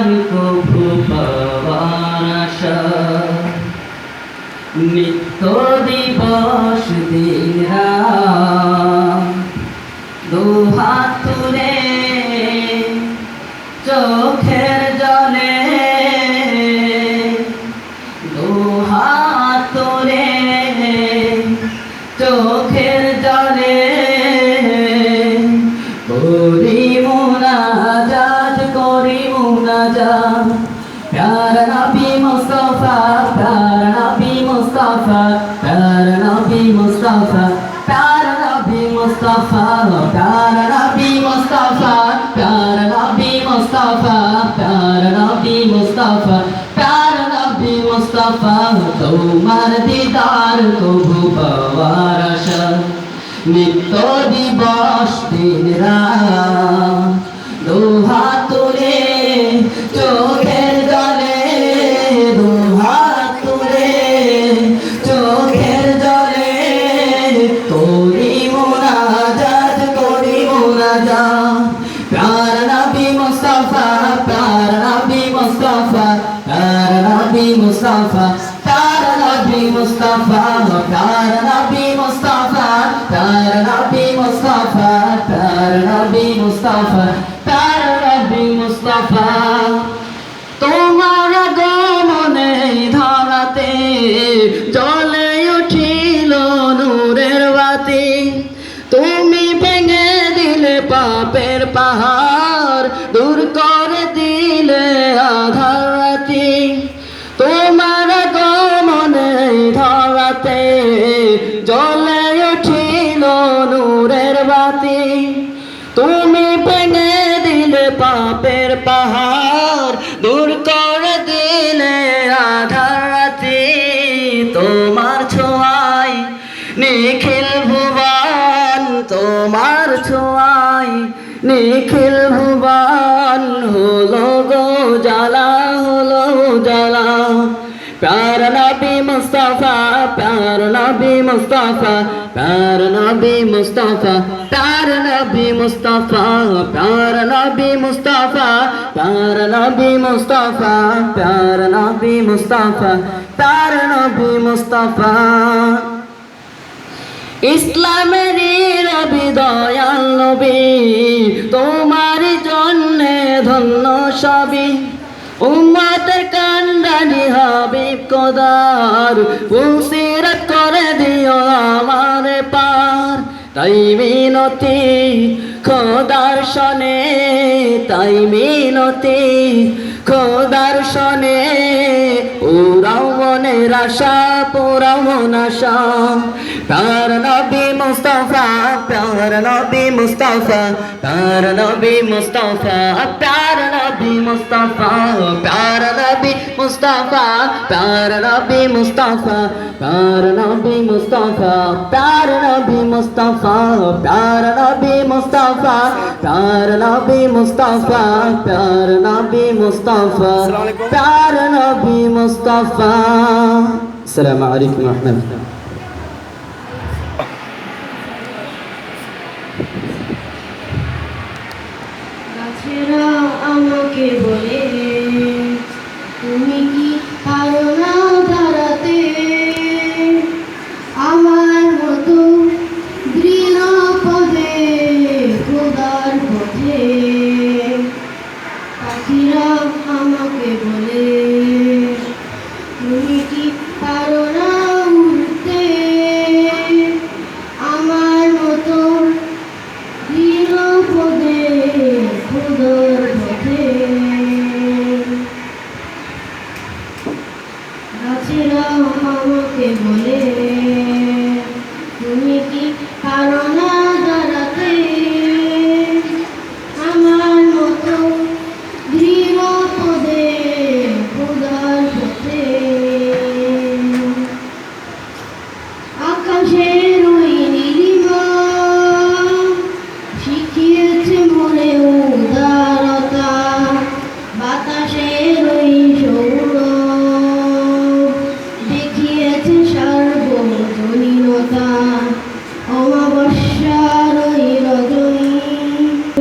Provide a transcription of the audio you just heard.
দিদার কভু পাওয়ার আশা। নিত্য দিবস দিন মুস্তাফা, প্যার নবী মুস্তাফা, প্যার নবী মুস্তাফা, প্যার নবী মুস্তাফা, প্যার নবী মুস্তাফা, প্যার নবী মুস্তাফা, তোমার দিদার কবু পাওয়ার আশা। নিত্য দিবস দিন রাত মুস্তাফা প্যার নবী মুস্তাফা প্যার নবী মুস্তাফা প্যার নবী মুস্তাফা প্যার নবী মুস্তাফা প্যার নবী মুস্তাফা। তোমার গমনে ধরাতে জলে উঠিল নূরের বাতি। তুমি ভেঙে দিলে পাপের পাহাড় দূর করে দূর করে দিলে আধার তোমার ছোঁয়াই নিখিল ভুবন তোমার ছোঁয়াই নিখিল ভুবন নবী মুস্তাফা, প্যার নবী মুস্তাফা, প্যার নবী মুস্তাফা, প্যার নবী মুস্তাফা, প্যার নবী মুস্তাফা, প্যার নবী মুস্তাফা, প্যার নবী মুস্তাফা, প্যার নবী মুস্তাফা। ইসলামের রবি দয়াল নবী, তোমার জন্যে ধন্য সবই। হাবিব কদার ফুসিরত করে দিও আমার পার। তাই মিনতি খোদার শনে, তাই মিনতি খোদার শনে। উড়াও মনের আশা পুরাও মন আশা। প্যার নবী মুস্তাফা প্যার নবী মুস্তাফা প্যার নবী মুস্তাফা প্যার নবী মুস্তাফা। মুস্তাফা প্যার নবী মুস্তাফা প্যার নবী মুস্তাফা প্যার নবী মুস্তাফা প্যার নবী মুস্তাফা প্যার নবী মুস্তাফা প্যার নবী মুস্তাফা প্যার নবী মুস্তাফা। আসসালামু আলাইকুম রাহমাতুল্লাহ। আমাকে বলে